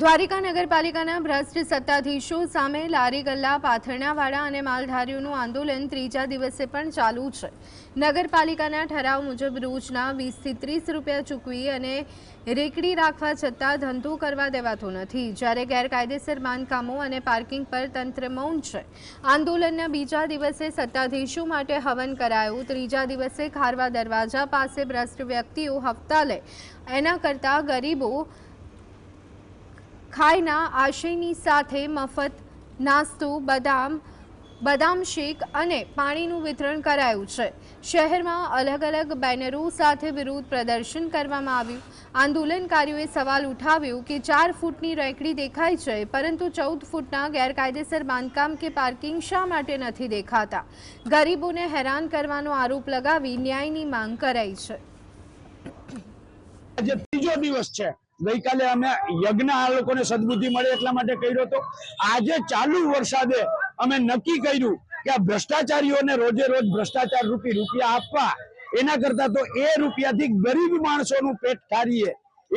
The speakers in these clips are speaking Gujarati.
દ્વારિકા નગરપાલિકાના ભ્રષ્ટ સત્તાધીશો સામે લારી ગલ્લા, પાથરણાવાળા અને માલધારીઓનું આંદોલન ત્રીજા દિવસે પણ ચાલુ છે. નગરપાલિકાના ઠરાવ મુજબ રોજના વીસથી ત્રીસ રૂપિયા ચૂકવી અને રેકડી રાખવા છતાં ધંધો કરવા દેવાતો નથી. જ્યારે ગેરકાયદેસર બાંધકામો અને પાર્કિંગ પર તંત્ર મૌન છે. આંદોલનના બીજા દિવસે સત્તાધીશો માટે હવન કરાયું. ત્રીજા દિવસે ખારવા દરવાજા પાસે ભ્રષ્ટ વ્યક્તિઓ હપ્તા લે એના કરતાં ગરીબો ખાયના આશયની સાથે મફત, નાસ્તો, બદામ બદામ શેક અને પાણીનું વિતરણ કરાયું છે. શહેરમાં અલગ અલગ બેનરો સાથે વિરોધ પ્રદર્શન કરવામાં આવ્યું. આંદોલનકારીઓએ સવાલ ઉઠાવ્યો કે ચાર ફૂટની રેકડી દેખાય છે, પરંતુ ચૌદ ફૂટના ગેરકાયદેસર બાંધકામ કે પાર્કિંગ શા માટે નથી દેખાતા? ગરીબોને હેરાન કરવાનો આરોપ લગાવી ન્યાયની માંગ કરાઈ છે. આજે ત્રીજો દિવસ છે. ગઈકાલે અમે યજ્ઞ આ લોકોને સદબુદ્ધિ મળે એટલા માટે કર્યો હતો. આજે ચાલુ વરસાદે અમે નક્કી કર્યું કે આ ભ્રષ્ટાચારીઓને રોજે રોજ ભ્રષ્ટાચાર રૂપી રૂપિયા આપવા, એના કરતા તો એ રૂપિયાથી ગરીબ માણસોનું પેટ ઠારીએ,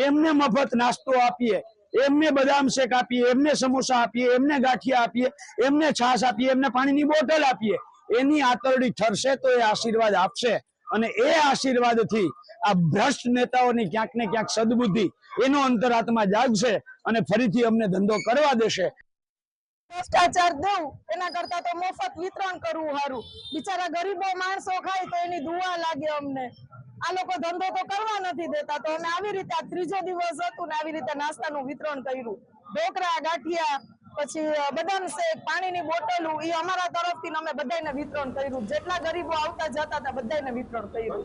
એમને મફત નાસ્તો આપીએ, એમને બદામ શેક આપીએ, એમને સમોસા આપીએ, એમને ગાંઠિયા આપીએ, એમને છાશ આપીએ, એમને પાણીની બોટલ આપીએ, એની આતરડી ઠરશે તો એ આશીર્વાદ આપશે. અને એ આશીર્વાદથી આ ભ્રષ્ટ નેતાઓની ક્યાંક ને ક્યાંક સદબુદ્ધિ એનો અંતરાત્મા જાગશે અને ફરીથી અમને ધંધો કરવા દેશે. ભ્રષ્ટાચાર દેવું એના કરતા તો મફત વિતરણ કરવું સારું બિચારા ગરીબો માણસો ખાય તો એની ધુવા લાગે અમને. આ લોકો ધંધો તો કરવા નથી દેતા, તો અમે આવી રીતે ત્રીજો દિવસ હતું ને આવી રીતે નાસ્તાનું વિતરણ કર્યું. ઢોકળા, ગાંઠિયા પછી બદામ શેક, પાણીની બોટલો એ અમારા તરફથી અમે બધાને વિતરણ કર્યું. જેટલા ગરીબો આવતા જતા હતા બધાને વિતરણ કર્યું.